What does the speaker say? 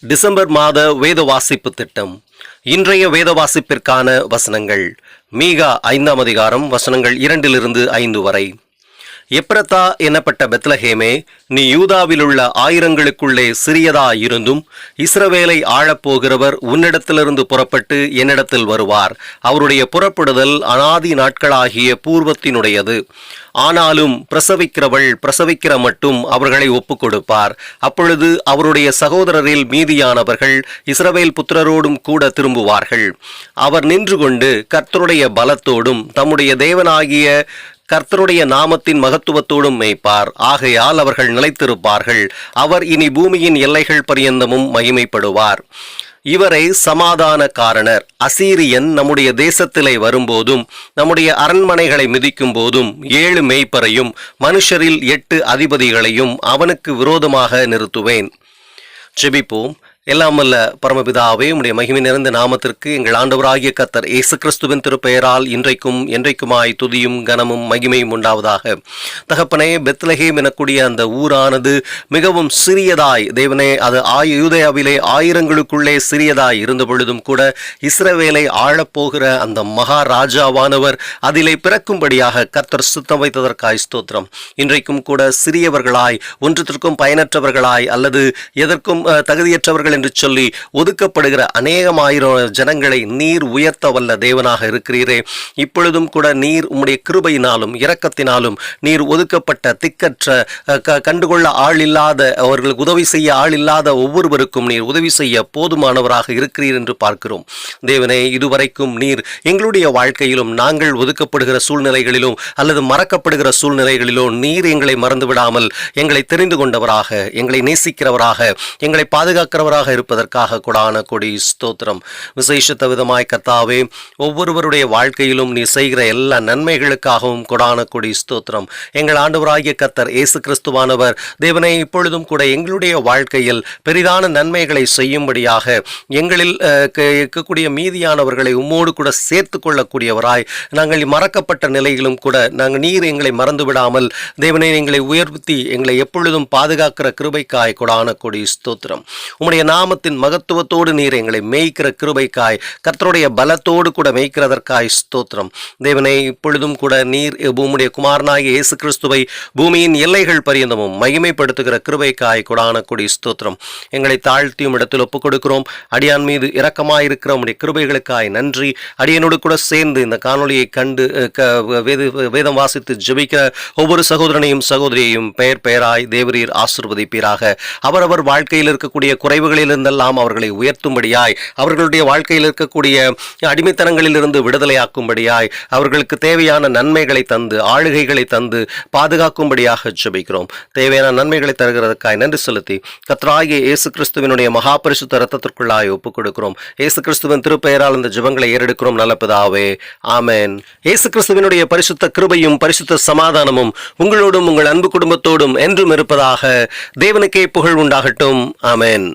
December மாத வேத வாசிப்பு திட்டம். இன்றைய வேத வாசிப்பிற்கான வசனங்கள். மீகா ஐந்தாம் அதிகாரம் வசனங்கள் இரண்டிலிருந்து ஐந்து வரை. எப்ரத்தா எனப்பட்ட பெத்லஹேமே நீ யூதாவிலுள்ள ஆயிரங்களுக்குள்ளே சிறியதா இருந்தும் இஸ்ரவேலை ஆழப்போகிறவர் உன்னிடத்திலிருந்து புறப்பட்டு என்னிடத்தில் வருவார். அவருடைய புறப்படுதல் அனாதி நாட்களாகிய பூர்வத்தினுடையது. ஆனாலும் பிரசவிக்கிறவள் பிரசவிக்கிற மட்டும் அவர்களை ஒப்புக் கொடுப்பார் அப்பொழுது அவருடைய சகோதரரில் மீதியானவர்கள் இஸ்ரவேல் புத்திரரோடும் கூட திரும்புவார்கள். அவர் நின்று கொண்டு கர்த்தருடைய பலத்தோடும் தம்முடைய தேவனாகிய கர்த்தருடைய நாமத்தின் மகத்துவத்தோடும் மேய்ப்பார். ஆகையால் அவர்கள் நிலைத்திருப்பார்கள். அவர் இனி பூமியின் எல்லைகள் பரியந்தமும் மகிமைப்படுவார். இவரை சமாதான காரணர். அசீரியன் நம்முடைய தேசத்திலே வரும்போதும் நம்முடைய அரண்மனைகளை மிதிக்கும் போதும் ஏழு மெய்ப்பரையும் மனுஷரில் எட்டு அதிபதிகளையும் அவனுக்கு விரோதமாக நிறுத்துவேன். செபிப்போம் எல்லாம் அல்ல பரமபிதாவே உம்முடைய மகிமை நிறைந்த நாமத்திற்கு எங்கள் ஆண்டவராகிய கத்தர் இயேசு கிறிஸ்துவின் திருப்பெயரால் இன்றைக்கும் என்றைக்குமாய் துதியும் கனமும் மகிமையும் உண்டாவதாக. தகப்பனே பெத்லஹேம் எனக்கூடிய அந்த ஊரானது மிகவும் சிறியதாய் தேவனே அது ஆய யூதயாவிலே ஆயிரங்களுக்குள்ளே சிறியதாய் இருந்த பொழுதும் கூட இஸ்ரவேலை ஆழப்போகிற அந்த மகாராஜாவானவர் அதிலே பிறக்கும்படியாக கத்தர் சுத்தம் வைத்ததற்காய் ஸ்தோத்திரம். இன்றைக்கும் கூட சிறியவர்களாய் ஒன்றத்திற்கும் பயனற்றவர்களாய் அல்லது எதற்கும் தகுதியற்றவர்கள் தகுதியற்றவர்கள் என்று சொல்லி ஒதுக்கப்படுகிற அநேகமாயிரம் ஜனங்களை நீர் உயர்த்த வல்ல தேவனாக இருக்கிறீரே. இப்பொழுதும் கூட நீர் உம்முடைய கிருபையினாலும் இரக்கத்தினாலும் நீர் ஒதுக்கப்பட்ட திக்கற்ற கண்டுகொள்ள ஆள் இல்லாத அவர்களுக்கு உதவி செய்ய ஆள் இல்லாத ஒவ்வொருவருக்கும் நீர் உதவி செய்ய போதுமானவராக இருக்கிறீர் என்று பார்க்கிறோம். தேவனே இதுவரைக்கும் நீர் எங்களுடைய வாழ்க்கையிலும் நாங்கள் ஒதுக்கப்படுகிற சூழ்நிலைகளிலும் அல்லது மறக்கப்படுகிற சூழ்நிலைகளிலோ நீர் எங்களை மறந்து விடாமல் எங்களை தெரிந்து கொண்டவராக எங்களை நேசிக்கிறவராக எங்களை பாதுகாக்கிறவராக இருப்பதற்காக கொடான கொடி ஸ்தோத்திரம். விசேஷத்த விதமாய் கத்தாவே ஒவ்வொருவருடைய வாழ்க்கையிலும் நீ செய்கிற எல்லா நன்மைகளுக்காகவும் கொடான கொடி ஸ்தோத்திரம். எங்கள் ஆண்டவராகிய கத்தர் இயேசு கிறிஸ்துவானவர் தேவனை இப்பொழுதும் கூட எங்களுடைய வாழ்க்கையில் பெரிதான நன்மைகளை செய்யும்படியாக எங்களில் இருக்கக்கூடிய மீதியானவர்களை உம்மோடு கூட சேர்த்து கொள்ளக்கூடியவராய் நாங்கள் மறக்கப்பட்ட நிலையிலும் கூட நாங்கள் நீர் எங்களை மறந்து விடாமல் தேவனை எங்களை உயர்த்தி எங்களை எப்பொழுதும் பாதுகாக்கிற கிருபைக்காய் கொடான கொடி ஸ்தோத்திரம். உம்முடைய நாமத்தின் மகத்துவத்தோடு நீர் எங்களை மேய்க்கிற கிருபைக்காய் கர்த்தருடைய பலத்தோடு கூட மேய்க்கிறதற்காய் ஸ்தோத்திரம். தேவனை இப்பொழுதும் கூட நீர் பூமுடைய குமாரனாகிய இயேசு கிறிஸ்துவை பூமியின் எல்லைகள் பரியந்தமும் மகிமைப்படுத்துகிற கிருபைக்காய் கொடான கொடி ஸ்தோத்திரம். எங்களை தாழ்த்தியும் இடத்தில் ஒப்புக் கொடுக்கிறோம் அடியான் மீது இரக்கமாயிருக்கிற உடைய கிருபைகளுக்காய் நன்றி. அடியனோடு கூட சேர்ந்து இந்த காணொலியை கண்டு வேதம் வாசித்து ஜெபிக்கிற ஒவ்வொரு சகோதரனையும் சகோதரியையும் பெயர் பெயராய் தேவரீர் ஆசிர்வதிப்பீராக. அவரவர் வாழ்க்கையில் இருக்கக்கூடிய குறைவுகளை குறைவுகளிலிருந்தெல்லாம் அவர்களை உயர்த்தும்படியாய் அவர்களுடைய வாழ்க்கையில் இருக்கக்கூடிய அடிமைத்தனங்களிலிருந்து விடுதலையாக்கும்படியாய் அவர்களுக்கு தேவையான நன்மைகளை தந்து ஆளுகைகளை தந்து பாதுகாக்கும்படியாக ஜெபிக்கிறோம். தேவையான நன்மைகளை தருகிறதுக்காய் நன்றி செலுத்தி கத்ராகிய இயேசு கிறிஸ்துவனுடைய மகா ரத்தத்திற்குள்ளாய் ஒப்புக் கொடுக்கிறோம் இயேசு கிறிஸ்துவின் திருப்பெயரால் இந்த ஜெபங்களை ஏறெடுக்கிறோம். நல்ல பிதாவே ஆமென். இயேசு கிறிஸ்துவனுடைய பரிசுத்த கிருபையும் பரிசுத்த சமாதானமும் உங்களோடும் உங்கள் அன்பு குடும்பத்தோடும் என்றும் இருப்பதாக தேவனுக்கே புகழ் உண்டாகட்டும். ஆமேன்.